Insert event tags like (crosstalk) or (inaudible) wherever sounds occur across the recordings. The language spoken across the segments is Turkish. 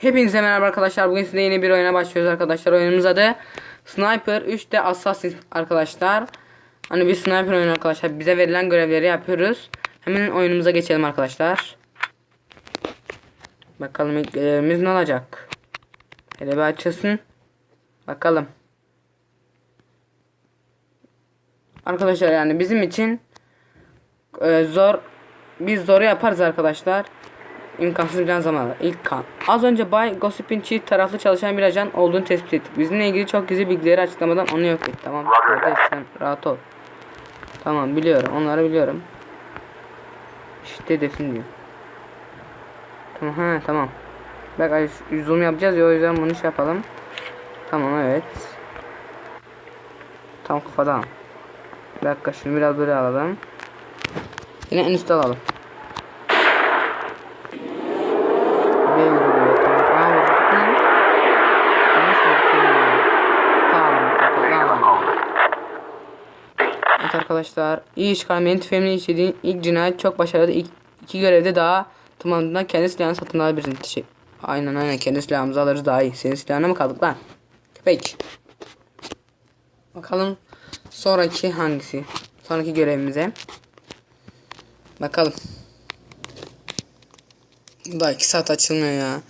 Hepinize merhaba arkadaşlar. Bugün size yeni bir oyuna başlıyoruz arkadaşlar. Oyunumuz adı Sniper 3'te Assassin arkadaşlar. Hani bir sniper oyunu arkadaşlar. Bize verilen görevleri yapıyoruz. Hemen oyunumuza geçelim arkadaşlar. Bakalım ilk görevimiz ne olacak? Hele bir açılsın. Bakalım. Arkadaşlar yani bizim için e, zor biz zoru yaparız arkadaşlar. İmkansız bir zaman var. İlk kan. Az önce Bay Gossip'in çift taraflı çalışan bir ajan olduğunu tespit ettik. Bizimle ilgili çok gizli bilgileri açıklamadan onu yok et. Tamam. Kardeş sen rahat ol. Tamam biliyorum. Onları biliyorum. İşte hedefin diyor. Tamam ha tamam. Bak zoom yapacağız ya o yüzden bunu şey yapalım. Tamam evet. Tam kafadan. Bir dakika şunu biraz böyle alalım. Yine en üstte alalım. B grubu tamam. Aa vurduk mu? Nasıl vurduk ya? Tamam tamam. Evet arkadaşlar. iyi iş kalmenin tüfeğimle işlediğin ilk cinayet çok başarılı. İlk iki görevde daha tamamından kendi silahını satın alabilirsin. Şey, aynen aynen kendi silahımızı alırız daha iyi. Senin silahına mı kaldık lan? Köpek. Bakalım sonraki hangisi? Sonraki görevimize. Bakalım. Bu da 2 saat açılmıyor ya.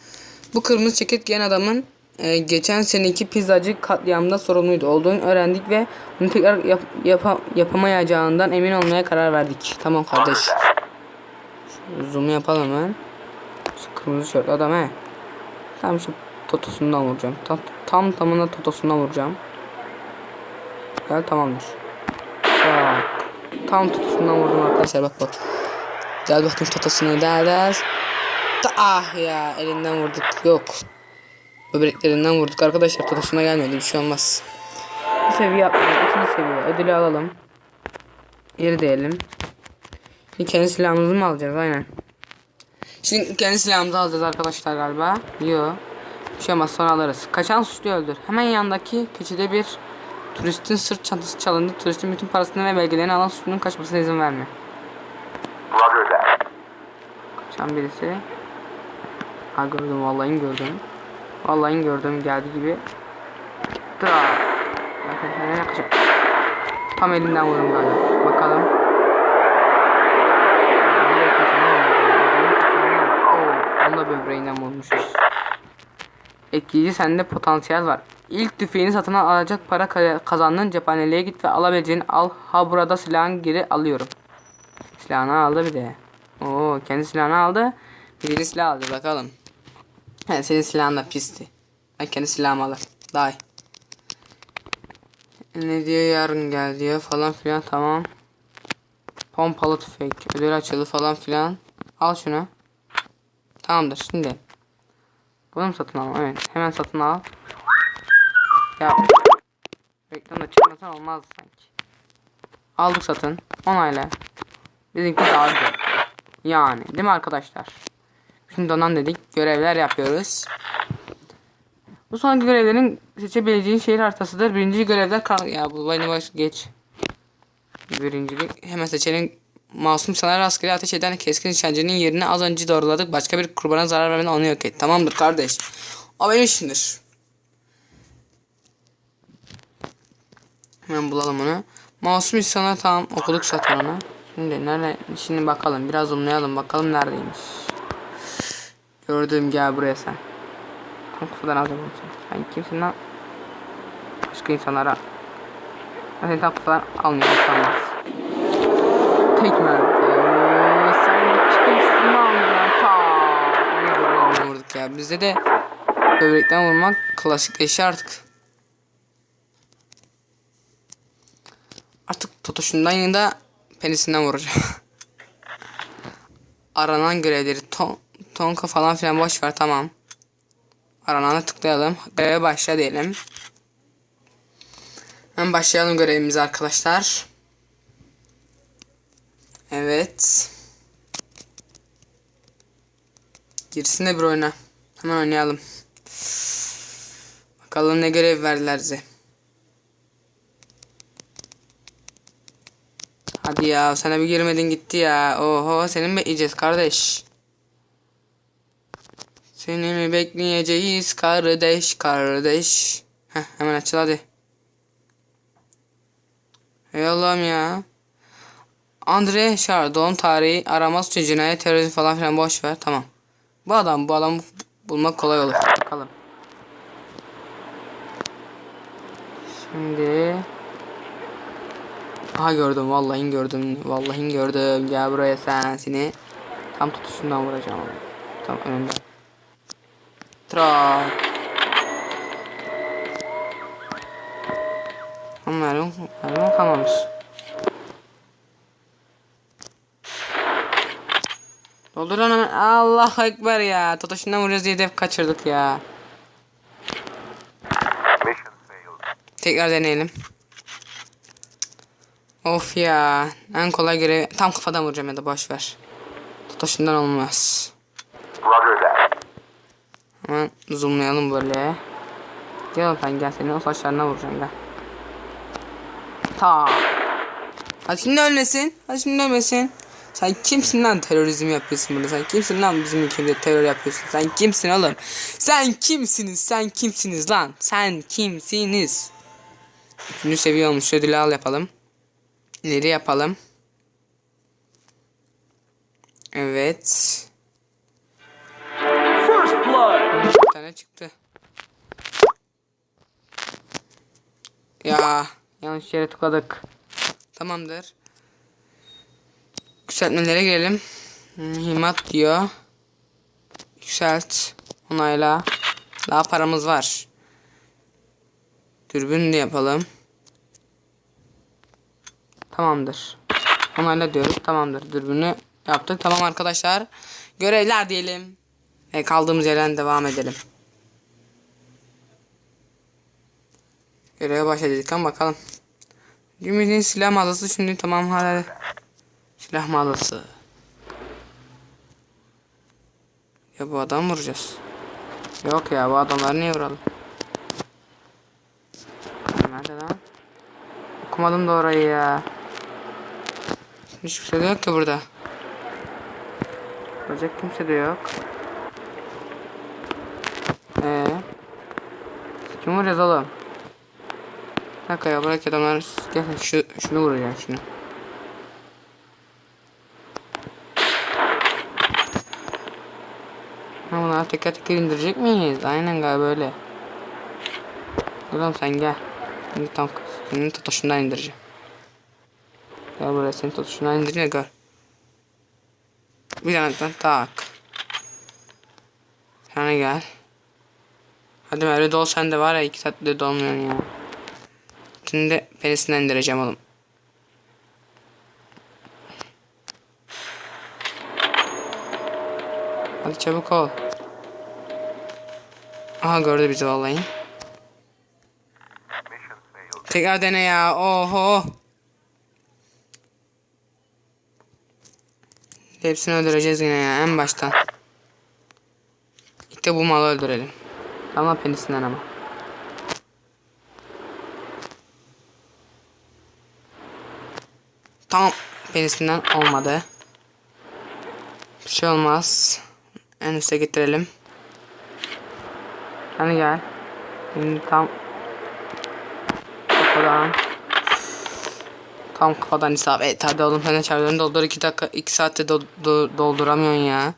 Bu kırmızı ceket giyen adamın e, geçen seneki pizzacı katliamında sorumluydu olduğunu öğrendik ve bunu tekrar yap, yapa, yapamayacağından emin olmaya karar verdik. Tamam kardeş. Şu zoom'u yapalım hemen. Kırmızı şort adam he. Tam şu totosundan vuracağım. Tam, tam tamına totosundan vuracağım. Gel tamamdır. Bak. Tam totosundan vurdum arkadaşlar bak bak. Gel bakayım totosunu derler. Ah ya elinden vurduk. Yok. Böbreklerinden vurduk arkadaşlar. Totosuna gelmedi. Bir şey olmaz. Bir seviye yapmadık. İkinci seviye. Ödülü alalım. Yeri diyelim. Şimdi kendi silahımızı mı alacağız? Aynen. Şimdi kendi silahımızı alacağız arkadaşlar galiba. Yo. Bir şey olmaz sonra alırız. Kaçan suçluyu öldür. Hemen yandaki köşede bir turistin sırt çantası çalındı. Turistin bütün parasını ve belgelerini alan suçlunun kaçmasına izin verme. Kaçan birisi. Ha gördüm vallahi gördüm. Vallahi gördüm geldi gibi. Kaçacak? Tam elinden vurdum galiba. Bakalım. Onu da böbreğinden vurmuşuz. Etkileyici sende potansiyel var. İlk tüfeğini satın alacak para ka- kazandın cephaneliğe git ve alabileceğini al. Ha burada silahın geri alıyorum. Silahını aldı bir de. Oo kendi silahını aldı. Birini silah aldı bakalım. He senin silahın da pisti. Ben kendi silahımı alırım. İyi. Ne diyor yarın gel diyor falan filan tamam. Pompalı tüfek. Ödül açıldı falan filan. Al şunu. Tamamdır şimdi. Bunu mu satın al? Evet. Hemen satın al. Ya. Reklamda çıkmasan olmaz sanki. Aldık satın. Onayla. Bizimki daha güzel. Yani değil mi arkadaşlar? Şimdi donan dedik. Görevler yapıyoruz. Bu sonraki görevlerin seçebileceğin şehir haritasıdır. Birinci görevler kar... Ya bu beni baş geç. Birincilik. Hemen seçelim. Masum sana rastgele ateş eden keskin nişancının yerini az önce doğruladık. Başka bir kurbana zarar vermeden onu yok et. Tamamdır kardeş. O benim işimdir. Hemen bulalım onu. Masum insana tamam okuduk zaten onu. Şimdi nerede? Şimdi bakalım biraz zoomlayalım bakalım neredeymiş. Gördüm gel buraya sen. Tam kafadan alacağım sen. Sen kimsin lan? Başka insanlara. Ben seni tam kafadan almıyorum sanmaz. Tekme. Ee, sen kimsin lan? Ta. Vurduk ya. Bizde de böbrekten vurmak klasikleşti artık. Artık Totoş'undan yanında penisinden vuracağım. (laughs) Aranan görevleri ton, tonka falan filan boş ver tamam. Aranana tıklayalım. Göreve başla diyelim. Hemen başlayalım görevimize arkadaşlar. Evet. Girsin de bir oyuna. Hemen oynayalım. Bakalım ne görev verdiler bize. Hadi ya sana bir girmedin gitti ya. Oho senin bekleyeceğiz kardeş. Seni mi bekleyeceğiz kardeş kardeş. Heh, hemen açıl hadi. Ey Allah'ım ya. Andre Chardon tarihi arama suçu cinayet terörizm falan filan boş ver tamam. Bu adam bu adamı bulmak kolay olur. Bakalım. Şimdi Aha gördüm vallahi gördüm vallahi gördüm gel buraya sen seni tam tutuşundan vuracağım onu. tam önünde Tra Merhum Merhum kalmamış Doldur lan hemen Allah ekber ya tutuşundan vuracağız diye hep kaçırdık ya. Tekrar deneyelim. Of ya. En kolay görev. Tam kafadan vuracağım ya da boş ver. Tutaşından olmaz. Zoomlayalım böyle. Gel sen gel senin o saçlarına vuracağım gel. Ta. Hadi şimdi ölmesin. Hadi şimdi ölmesin. Sen kimsin lan terörizm yapıyorsun burada? Sen kimsin lan bizim ülkemizde terör yapıyorsun? Sen kimsin oğlum? Sen kimsiniz? Sen kimsiniz lan? Sen kimsiniz? Üçüncü seviye olmuş. Ödülü al yapalım. İleri yapalım. Evet. Bir tane çıktı. Ya yanlış yere tıkladık. Tamamdır. Yükseltmelere girelim. Mühimmat diyor. Yükselt. Onayla. Daha paramız var. Dürbün de yapalım. Tamamdır. Onayla diyoruz. Tamamdır. Dürbünü yaptık. Tamam arkadaşlar. Görevler diyelim. Ve kaldığımız yerden devam edelim. Göreve başladık ama bakalım. Cümlenin silah mağazası şimdi tamam hala. Silah mağazası. Ya bu adam vuracağız. Yok ya bu adamları niye vuralım? Nerede lan? Okumadım da orayı ya. Hiçbir şey yok ki burada. Bacak kimse de yok. Ee, kim vuracağız oğlum? Dakika ya bırak adamlar gel şu şunu vuracağım şunu. Ha bunları teker teker indirecek miyiz? Aynen galiba böyle. Gel oğlum sen gel. Şimdi tam senin tutuşundan indireceğim. Gel buraya senin tutuşundan indireceğim gör. Bir tane tak. Sana gel. Hadi Merve dol sen de var ya iki saatte dolmuyorsun ya. Şimdi penisinden indireceğim oğlum. Hadi çabuk ol. Aha gördü bizi vallahi. Tekrar dene ya. Oho. Hepsini öldüreceğiz yine ya en baştan. İlk de bu malı öldürelim. Ama penisinden ama. Tamam. Penisinden olmadı. Bir şey olmaz. En üste getirelim. Hani gel. Şimdi tam kafadan. Tam kafadan isabet. Hadi oğlum sen de çarpılarını doldur 2 dakika 2 saatte do, do, dolduramıyorsun ya.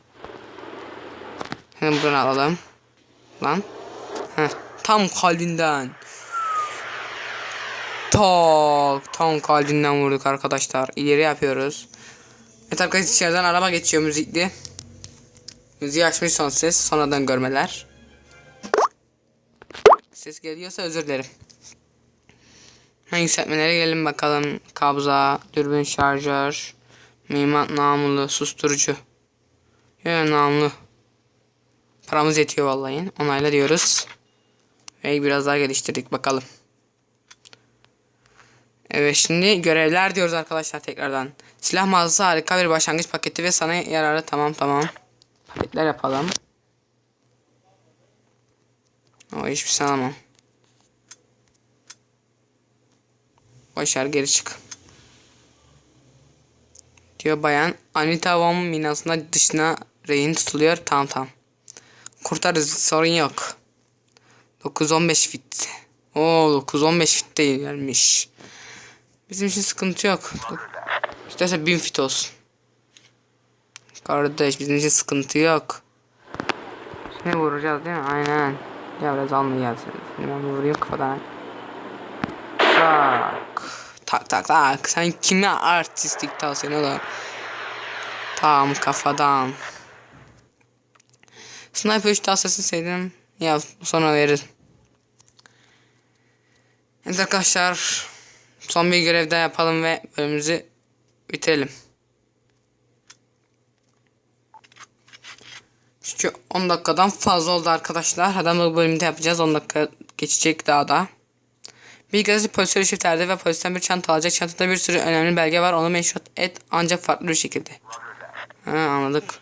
Hemen bunu alalım. Lan. Tam kalbinden. Tak tam kalbinden vurduk arkadaşlar. İleri yapıyoruz. Evet arkadaşlar içeriden araba geçiyor müzikli. Müziği açmış son ses. Sonradan görmeler. Ses geliyorsa özür dilerim. Ha, yükseltmelere gelelim bakalım. Kabza, dürbün şarjör, mimat namlu, susturucu. Ya namlu. Paramız yetiyor vallahi. Onayla diyoruz. Ve biraz daha geliştirdik bakalım. Evet şimdi görevler diyoruz arkadaşlar tekrardan. Silah mağazası harika bir başlangıç paketi ve sana yararı tamam tamam. Paketler yapalım. O hiçbir şey alamam. Başar geri çık. Diyor bayan. Anita Von binasında dışına rehin tutuluyor. Tamam tamam. kurtarırız sorun yok. 9-15 fit. Oo 9-15 fit değil gelmiş. Bizim için sıkıntı yok. İsterse 1000 fit olsun. Kardeş bizim için sıkıntı yok. Şimdi vuracağız değil mi? Aynen. Ya biraz almayacağız. Şimdi ben vurayım kafadan. Tak. Tak tak tak. Sen kime artistik tavsiyen oğlum? Tam kafadan. Sniper 3 tavsiyesini sevdim. Ya sonra veririz. Evet arkadaşlar. Son bir görev daha yapalım ve bölümümüzü bitirelim. Çünkü 10 dakikadan fazla oldu arkadaşlar. Hadi bu bölümde yapacağız. 10 dakika geçecek daha da. Bir gazeteci polise rüşvet ve polisten bir çanta alacak. Çantada bir sürü önemli belge var. Onu meşhur et ancak farklı bir şekilde. Ha, anladık.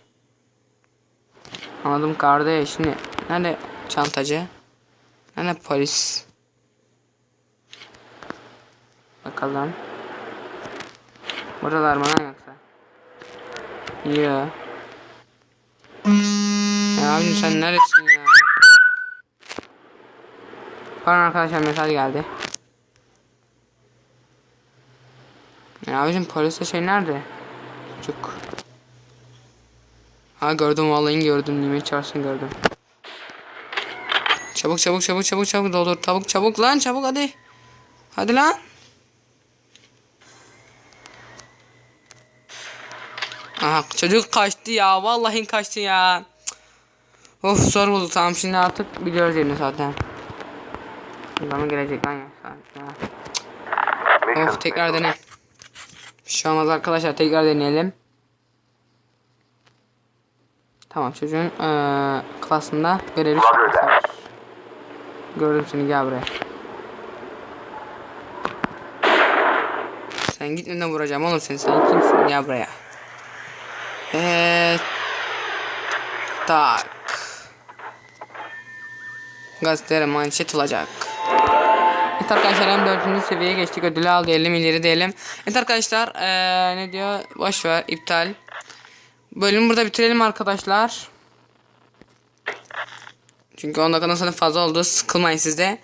Anladım kardeş. Şimdi nerede çantacı? Nerede polis? Bakalım. Buralar mı lan yoksa? Yo. Ya abim sen neredesin ya? Pardon arkadaşlar mesaj geldi. Ya abicim polise şey nerede? Çocuk. Ha gördüm vallahi gördüm. Nimet çağırsın gördüm. Çabuk çabuk çabuk çabuk çabuk doldur. Çabuk çabuk lan çabuk hadi. Hadi lan. Çocuk kaçtı ya. Vallahi kaçtı ya. Of zor buldu tamam şimdi artık biliyoruz yerini zaten. Zaman gelecek lan ya. Of tekrar dene. Bir şey arkadaşlar tekrar deneyelim. Tamam çocuğun eee klasında var. Gördüm seni gel buraya. Sen gitmeden vuracağım oğlum seni. Sen kimsin gel buraya. Tak. Gazetelere manşet olacak. Evet arkadaşlar hem 4. seviyeye geçtik ödülü aldı diyelim ileri diyelim. Evet arkadaşlar eee, ne diyor boş ver iptal. Bölümü burada bitirelim arkadaşlar. Çünkü 10 dakikadan sonra fazla oldu sıkılmayın siz de.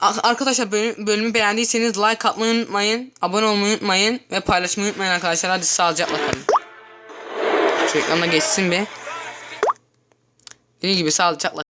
A- Arkadaşlar bölüm- bölümü beğendiyseniz like atmayı unutmayın. Abone olmayı unutmayın. Ve paylaşmayı unutmayın arkadaşlar. Hadi sağlıcakla kalın. Şu geçsin bir. Dediğim gibi sağlıcakla